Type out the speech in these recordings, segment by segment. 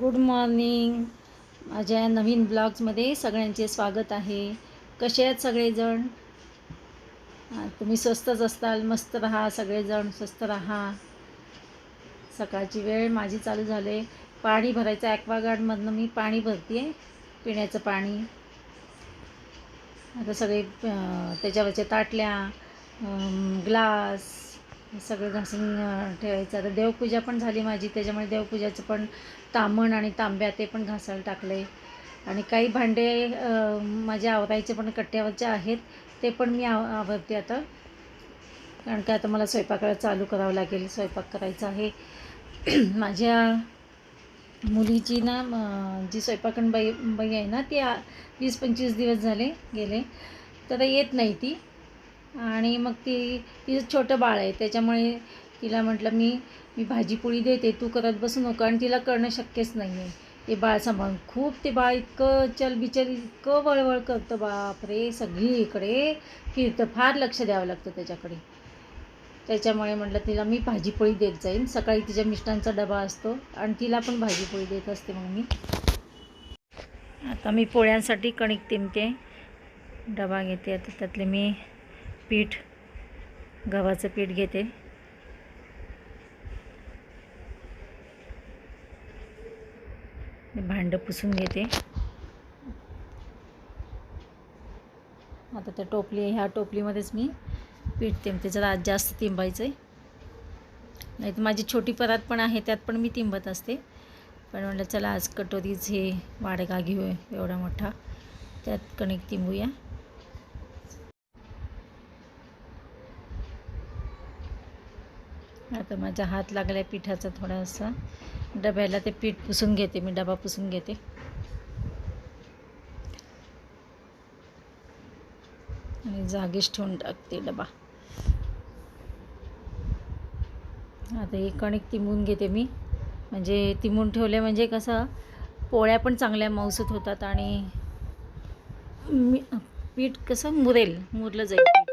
Good morning माझ्या नवीन ब्लॉग्समध्ये सगळ्यांचे स्वागत आहे. कसे आहेत सगळेजण? तुम्ही स्वस्तच असताल मस्त राहा सगळेजण स्वस्त राहा. सकाळची वेळ माझी चालू झाले. पाणी भरायचं ॲक्वागार्डमधनं मी पाणी भरते आहे पिण्याचं पाणी. आता सगळे त्याच्यावरच्या ताटल्या ग्लास हे सगळं घासून ठेवायचं. आता देवपूजा पण झाली माझी त्याच्यामुळे देवपूजाचं पण तामण आणि तांब्या ते पण घासायला टाकलं आहे आणि काही भांडे माझ्या आवरायचे पण कट्ट्यावरचे आहेत ते पण मी आव आवरते आता. कारण काय आता मला स्वयंपाकाला चालू करावं लागेल स्वयंपाक करायचा आहे. माझ्या मुलीची ना जी स्वयंपाकण बाई बाई आहे ना ती वीस पंचवीस दिवस झाले गेले. तर येत नाही ती. आणि मग ती तिचं छोटं बाळ आहे. त्याच्यामुळे तिला म्हटलं मी मी भाजीपोळी देते तू करत बसू नको. आणि तिला करणं शक्यच नाही आहे ते बाळ सांभाळून. खूप ते बाळ इतकं चलबिचल इतकं वळवळ करतं. बापरे! सगळीकडे फिरतं. फार लक्ष द्यावं लागतं त्याच्याकडे. त्याच्यामुळे म्हटलं तिला मी भाजीपोळी देत जाईन. सकाळी तिच्या मिष्टांचा डबा असतो आणि तिला पण भाजीपोळी देत असते मग मी आता मी पोळ्यांसाठी कणिक तिंबते डबा घेते. आता त्यातले मी पीठ गव्हाचं पीठ घेते. भांडं पुसून घेते. आता त्या टोपली ह्या टोपलीमध्येच मी पीठ तिंबते जरा आज जास्त तिंबायचं आहे नाही तर माझी छोटी परात पण आहे त्यात पण मी तिंबत असते. पण म्हटलं चला आज कटोरीच हे वाडगा घेऊ एवढा मोठा त्यात कणिक तिंबूया. आता माझा हात लागला आहे पिठाचा थोडासा. डब्याला ते पीठ पुसून घेते मी डबा पुसून घेते. आणि जागीच ठेवून टाकते डबा. आता हे कणिक तिंबून घेते मी. म्हणजे तिंबून ठेवले म्हणजे कसं पोळ्या पण चांगल्या मौसूत होतात आणि मी पीठ कसं मुरेल मुरलं जाईल पीठ.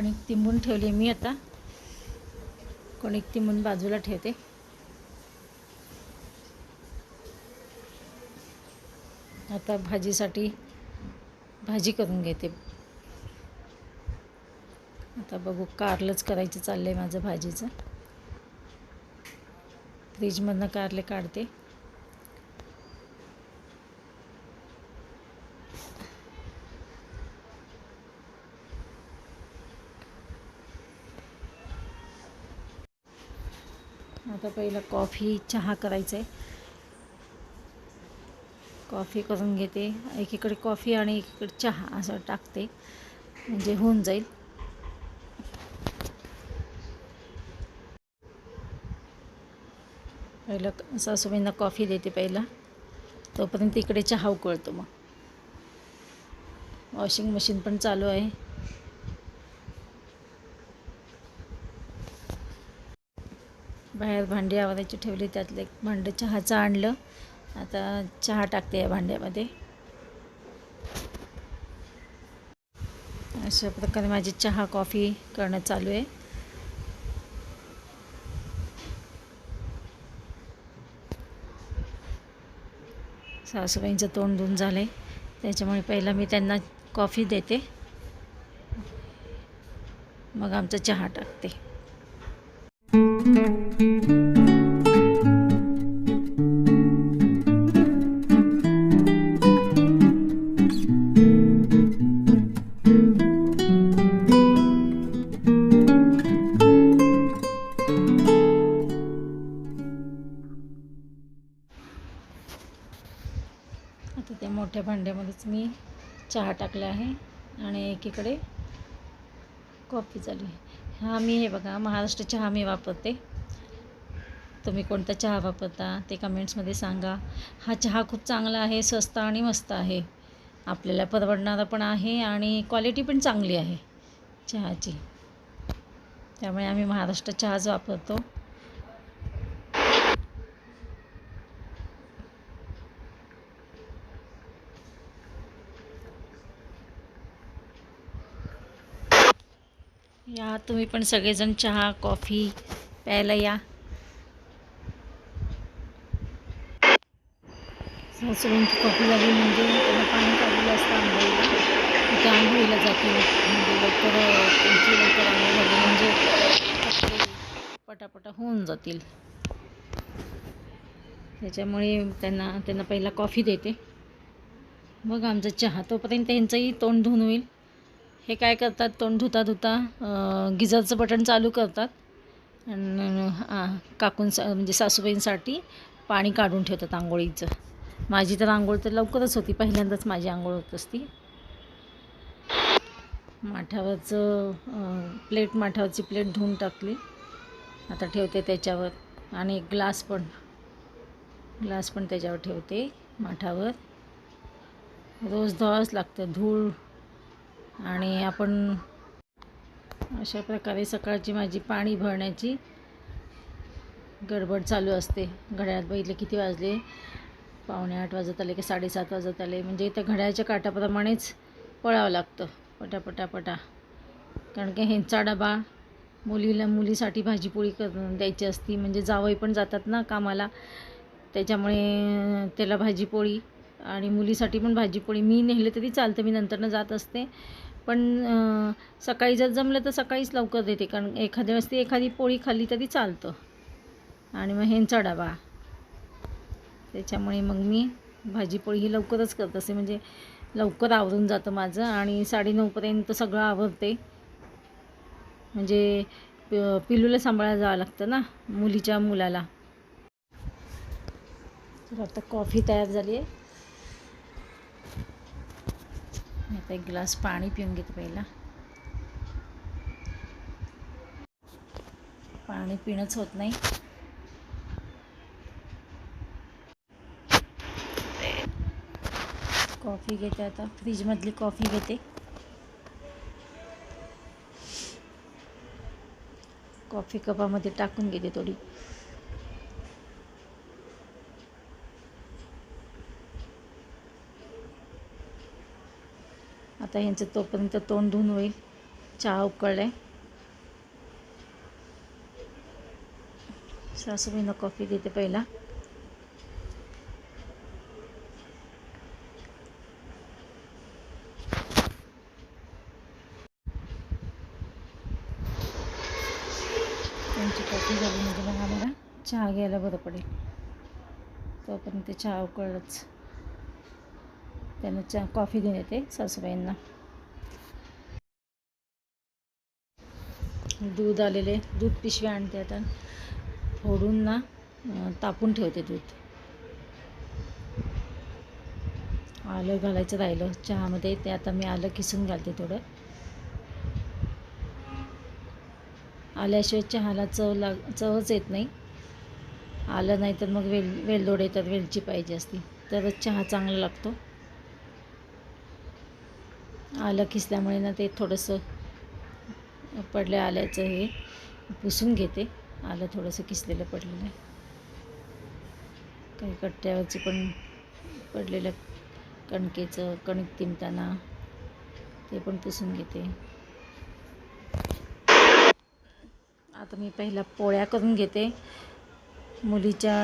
कणिक तिंबून ठेवली मी आता कणिक तिंबून बाजूला ठेवते. आता भाजीसाठी भाजी करून घेते. आता बघू कारलंच करायचं चाललं आहे माझं भाजीचं. फ्रीजमधनं कारले काढते. आता पहिला कॉफी चहा करायचं आहे कॉफी करून घेते. एकीकडे कॉफी आणि एकीकडे चहा असं टाकते. म्हणजे होऊन जाईल. पहिलं सासूबाईंना कॉफी देते पहिला. तोपर्यंत इकडे चहा उकळतो मग. वॉशिंग मशीन पण चालू आहे. बाहेर भांडी आवाजायची ठेवली त्यातलं एक भांडं चहाचं आणलं. आता चहा टाकते या भांड्यामध्ये. अशा प्रकारे माझी चहा कॉफी करणं चालू आहे. सासूबाईंचं तोंड धुवून झालं आहे त्याच्यामुळे पहिला मी त्यांना कॉफी देते. मग आमचा चहा टाकते. टाकला आहे आणि एकीकडे कॉफी चालू आहे. हा मी हे बघा महाराष्ट्र चहा मी वापरते. तुम्ही कोणता चहा वापरता ते कमेंट्समध्ये सांगा. हा चहा खूप चांगला आहे स्वस्त आणि मस्त आहे. आपल्याला परवडणारा पण आहे आणि क्वालिटी पण चांगली आहे चहाची. त्यामुळे आम्ही महाराष्ट्र चहाच वापरतो या तुम्ही पण सगळेजण चहा कॉफी प्यायला या. सासूबाईंची कॉफी झाली म्हणजे त्यांना पाणी काढलेलं असतं आंघोळीला. तिथे आंघोळीला जातील म्हणजे लवकर त्यांची लवकर आंघोळ झाली म्हणजे पटापटा होऊन जातील. त्याच्यामुळे त्यांना त्यांना पहिला कॉफी देते. मग आमचा चहा तोपर्यंत त्यांचंही तोंड धुवून होईल. हे काय करतात तोंड धुता धुता गिजरचं गिझरचं बटन चालू करतात. आणि काकूंसा म्हणजे सासूबाईंसाठी पाणी काढून ठेवतात आंघोळीचं. माझी तर आंघोळ तर लवकरच होती पहिल्यांदाच माझी आंघोळ होत असती. माठावरचं प्लेट माठावरची प्लेट धुवून टाकली. आता ठेवते त्याच्यावर. आणि एक ग्लास पण ग्लास पण त्याच्यावर ठेवते माठावर. रोज धुवावंच लागतं धूळ आणि आपण अशा प्रकारे सकाळची माझी पाणी भरण्याची गडबड चालू असते. घड्याळात बघितले किती वाजले? पावणे आठ वाजत आले की साडेसात वाजत आले? म्हणजे त्या घड्याळच्या काटाप्रमाणेच पळावं लागतं. पटापटापटा कारण की ह्यांचा डबा मुलीला मुलीसाठी भाजीपोळी कर द्यायची असती. म्हणजे जावई पण जातात ना कामाला. त्याच्यामुळे त्याला भाजीपोळी आणि मुलीसाठी पण भाजीपोळी. मी नेले तरी चालतं. मी नंतरनं जात असते. पण सकाळी जर जमलं तर सकाळीच लवकर देते कारण एखाद्या वेळेस ती एखादी पोळी खाल्ली तरी चालतं. आणि मग ह्यांचा डबा. त्याच्यामुळे मग मी भाजीपोळी ही लवकरच करत. असे म्हणजे लवकर आवरून जातं माझं आणि साडेनऊपर्यंत सगळं आवरते. म्हणजे पिलूला सांभाळायला जावं लागतं ना मुलीच्या मुलाला. तर आता कॉफी तयार झाली आहे. मी आता एक ग्लास पाणी पिऊन घेते पहिला. पाणी पिणंच होत नाही. कॉफी घेते आता. फ्रीजमधली कॉफी घेते. कॉफी कपामध्ये टाकून घेते थोडी. आता ह्यांचं तोपर्यंत तोंड धुवून होईल. चहा उकळलाय. सासूबाईंना कॉफी देते पहिला. त्यांची कॉफी झाली म्हणजे मग आम्हाला चहा घ्यायला बरं पडेल. तोपर्यंत चहा उकळलंच. त्यांना चहा कॉफी घेऊन येते सासूबाईंना. दूध आलेले दूध पिशवे आणते आता. फोडून ना तापून ठेवते दूध. आलं घालायचं राहिलं चहामध्ये ते आता मी आलं किसून घालते थोडं. आल्याशिवाय चहाला चव लाग चवच येत नाही. आलं नाही तर मग वेल वेलदोड येतात वेलची पाहिजे असती. तरच चहा चांगला लागतो. आलं किसल्यामुळे ना ते थोडंसं पडलं आल्याचं हे पुसून घेते. आलं थोडंसं किसलेलं पडलेलं आहे. काही कट्ट्यावरची पण पडलेलं कणकेचं कणिक तिंबताना ते पण पुसून घेते. आता मी पहिला पोळ्या करून घेते. मुलीच्या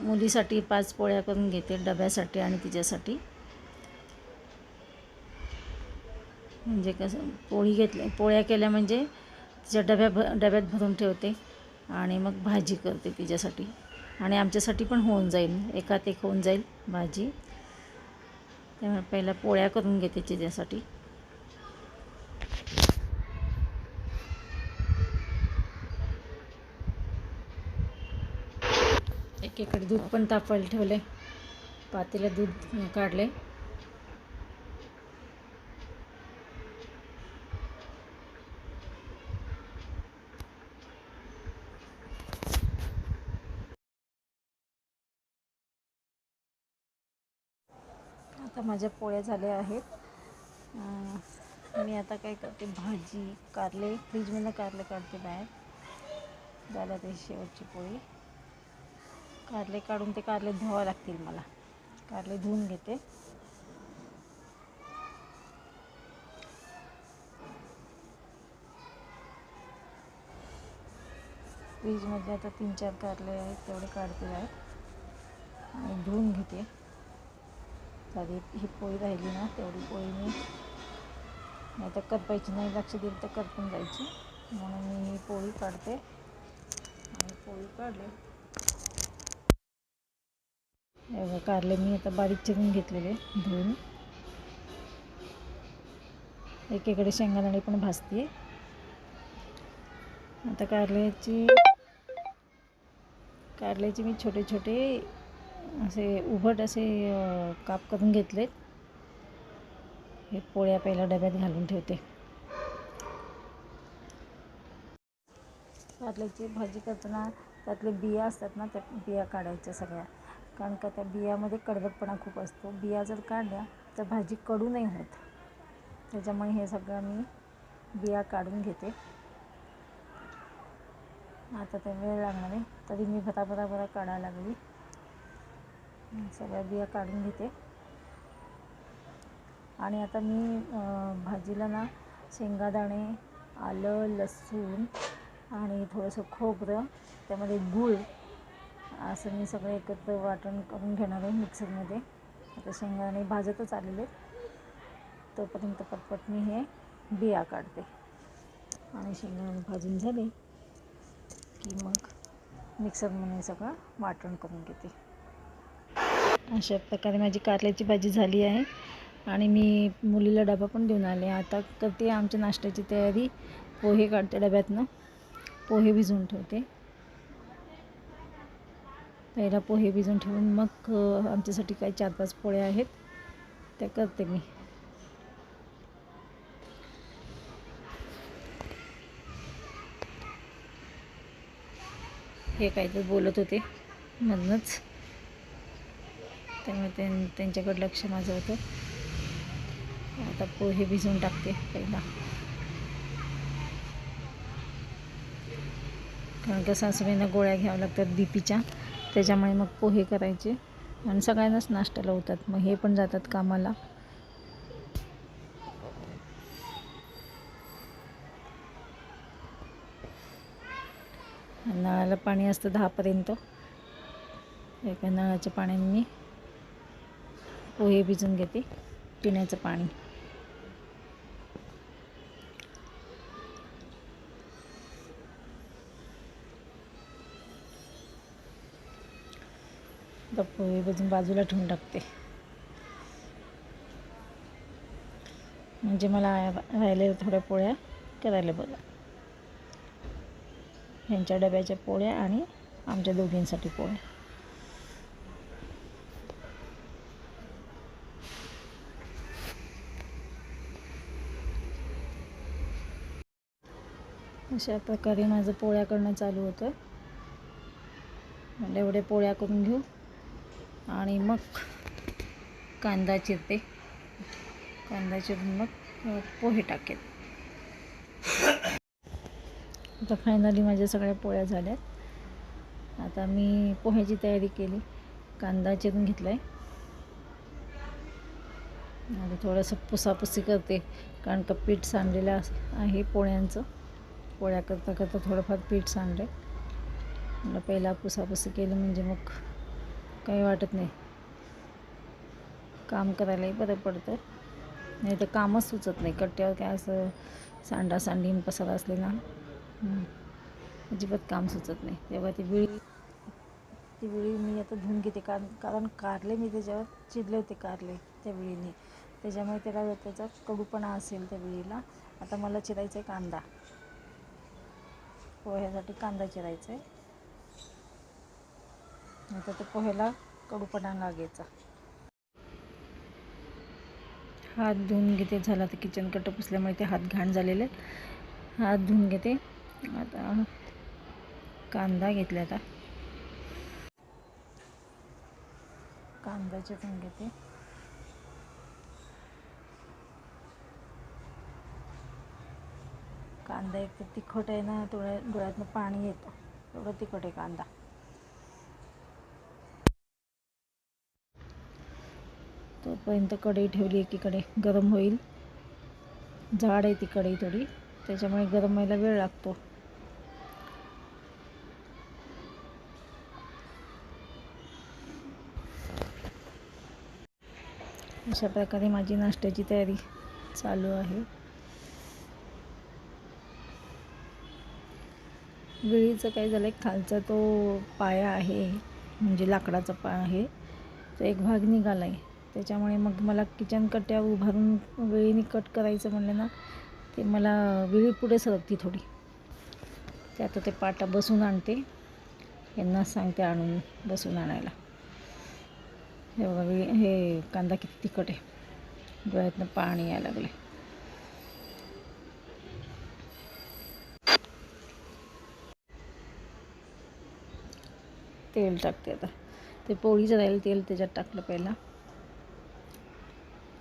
मुलीसाठी पाच पोळ्या करून घेते डब्यासाठी आणि तिच्यासाठी. म्हणजे कसं पोळी घेतल्या पोळ्या केल्या म्हणजे तिच्या डब्या भ डब्यात भरून ठेवते आणि मग भाजी करते तिच्यासाठी. आणि आमच्यासाठी पण होऊन जाईल एकात एक होऊन जाईल भाजी. त्यामुळे पहिला पोळ्या करून घेते तिच्यासाठी. एकीकडे दूध पण तापायला आहे पातेला दूध काढले आता माझ्या पोळ्या झाल्या आहेत. मी आता काय करते? भाजी कारले फ्रीजमधनं कारले काढते बाहेर. झालं ते शेवटची पोळी. कारले काढून ते कारले धुवावं लागतील मला. कारले धुवून घेते. फ्रीजमधले आता तीन चार कारले आहेत तेवढे काढते आहेत आणि धुवून घेते. साधी ही पोळी राहिली ना तेवढी पोळी मी नाही तर करपायची नाही लक्ष दिलं तर करपून जायची. म्हणून मी ही पोळी काढते. आणि पोळी काढले. एवढं काढले कारले मी आता बारीक चिरून घेतलेले धुवून. एकीकडे शेंगादाणे पण भाजते. आता कारल्याची कारल्याचे मी छोटे छोटे असे उभट असे काप करून घेतलेत. हे पोळ्या पहिल्या डब्यात घालून ठेवते. कारल्याची भाजी करताना त्यातले बिया असतात ना त्या बिया काढायच्या सगळ्या. कारण का त्या बियामध्ये कडवटपणा खूप असतो. बिया जर काढल्या तर भाजी कडू नाही होत. त्याच्यामुळे हे सगळं मी बिया काढून घेते. आता ते वेळ लागणार आहे तरी मी भरा भरा भरा काढायला लागली. सगळ्या बिया काढून घेते. आणि आता मी भाजीला ना शेंगादाणे आलं लसूण आणि थोडंसं खोबरं त्यामध्ये गूळ असं मी सगळं एकत्र वाटण करून घेणार आहे मिक्सरमध्ये. आता शेंगादाणे भाजतच आलेले आहेत. तोपर्यंत पटपट मी हे बिया काढते. आणि शेंगादाणे भाजून झाले की मग मिक्सरमध्ये सगळं वाटण करून घेते. अशा प्रकारे माझी कारल्याची भाजी झाली आहे. आणि मी मुलीला डबा पण देऊन आले. आता करते आमच्या नाश्त्याची तयारी. पोहे काढते डब्यातनं. पोहे भिजवून ठेवते. पहिला पोहे भिजवून ठेवून मग आमच्यासाठी काही चार पाच पोळ्या आहेत. त्या करते मी. हे काहीतरी बोलत होते. म्हणूनच. त्यामुळे त्यां त्यांच्याकडे लक्ष माझं होतं. आता पोहे भिजवून टाकते पहिला. कारण का सासूबाईंना गोळ्या घ्याव्या लागतात दीपीच्या त्याच्यामुळे मग पोहे करायचे. आणि सगळ्यांनाच नाश्त्याला होतात मग हे पण जातात कामाला. नळाला पाणी असतं दहापर्यंत. एका नळाच्या पाण्याने. मी हो, पोहे भिजून घेते पिण्याचं पाणी. आता पोहे भिजून बाजूला ठेवून टाकते. म्हणजे मला राहिलेल्या थोड्या पोळ्या करायला बघा. ह्यांच्या डब्याच्या पोळ्या आणि आमच्या दोघींसाठी पोळ्या. अशा प्रकारे माझं पोळ्या करणं चालू होतं. म्हणजे एवढे पोळ्या करून घेऊ. आणि मग कांदा चिरते. कांदा चिरून मग पोहे टाकेल आता फायनली माझ्या सगळ्या पोळ्या झाल्यात. आता मी पोह्याची तयारी केली. कांदा चिरून घेतला आहे आता थोडंसं पुसापुसी करते. कारण का पीठ सांडलेलं आहे पोळ्यांचं. पोळ्या करता करता थोडंफार पीठ सांडले. मला पहिला पुसापुसी केलं म्हणजे मग काही वाटत नाही. काम करायलाही बरं पडतं. नाही तर कामच सुचत नाही. कट्ट्यावर काय असं सांडा सांडीन पसारा असले ना अजिबात काम सुचत नाही. तेव्हा ती विळी ती विळी मी आता धुवून घेते. कारण कारण कारले मी त्याच्यावर चिरले होते कारले त्या विळीने. त्याच्यामुळे त्याला त्याचा कडूपणा असेल त्या विळीला. आता मला चिरायचा आहे कांदा. पोह्यासाठी कांदा चिरायचा आहे नाही तर पोह्याला कडूपणा लागायचा हात धुवून घेते. झाला तर किचन कट पुसल्यामुळे ते हात घाण झालेले हात धुवून घेते. आता कांदा घेतला आता. कांदा चिरून घेते. कांदा एक तर तिखट आहे ना थोड्या डोळ्यातनं पाणी येतं. एवढं तिखट आहे कांदा. तोपर्यंत कढई ठेवली एकीकडे गरम होईल. जाड आहे ती कढई थोडी त्याच्यामुळे गरम व्हायला वेळ लागतो. अशा प्रकारे माझी नाश्त्याची तयारी चालू आहे. विळीचं काय झालं खालचा तो पाया आहे म्हणजे लाकडाचा पाया आहे तो एक भाग निघाला आहे त्याच्यामुळे मग मला किचन कट्या उभारून विळीने कट करायचं म्हणलं ना ते मला विळी पुढे सरकती थोडी. ते आता ते पाटा बसून आणते. यांना सांगते आणून बसून आणायला. हे बघा विळी हे कांदा किती तिखट आहे. डोळ्यातनं पाणी यायला लागले तेल टाकते आता. ते पोळीचं राहील तेल त्याच्यात टाकलं पहिला.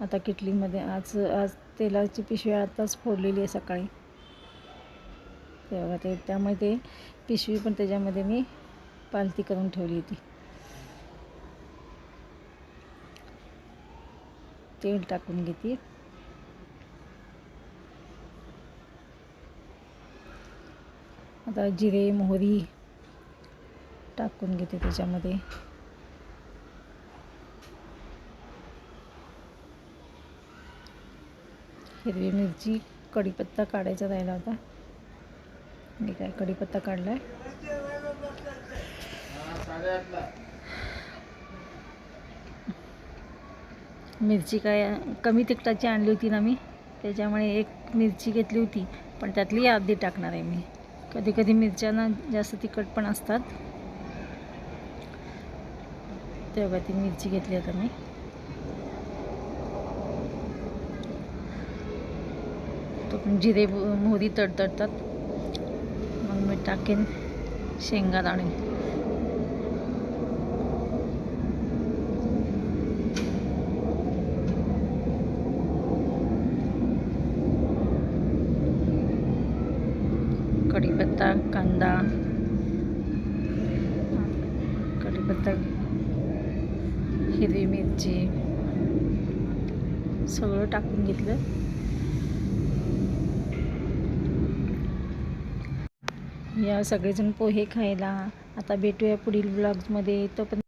आता किटलीमध्ये आज आज तेलाची पिशवी आताच फोडलेली आहे सकाळी. तेव्हा ते त्यामुळे ते पिशवी पण त्याच्यामध्ये मी पालती करून ठेवली होती. तेल टाकून घेते. आता जिरे मोहरी टाकून घेते त्याच्यामध्ये. हिरवी मिरची कढीपत्ता काढायचा राहिला होता. मी काय कढीपत्ता काढला आहे मिरची काय कमी तिखटाची आणली होती ना मी त्याच्यामुळे एक मिरची घेतली होती पण त्यातली अर्धी टाकणार आहे मी. कधी कधी मिरच्यांना जास्त तिखट पण असतात. तेव्हा ती मिरची घेतली आता मी. तो पण जिरे मोहरी तडतडतात. मग मी टाकेन शेंगा दाणे कढीपत्ता कांदा कढीपत्ता हिरवी मिरची सगळं टाकून घेतलं या सगळेजण पोहे खायला. आता भेटूया पुढील ब्लॉग्समध्ये तो पण